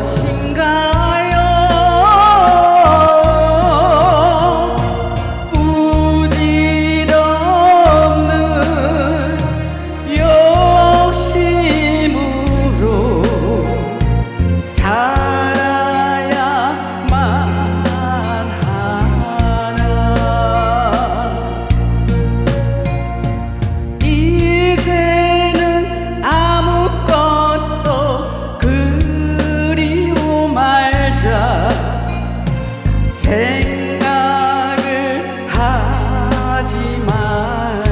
心 생각을 하지 말.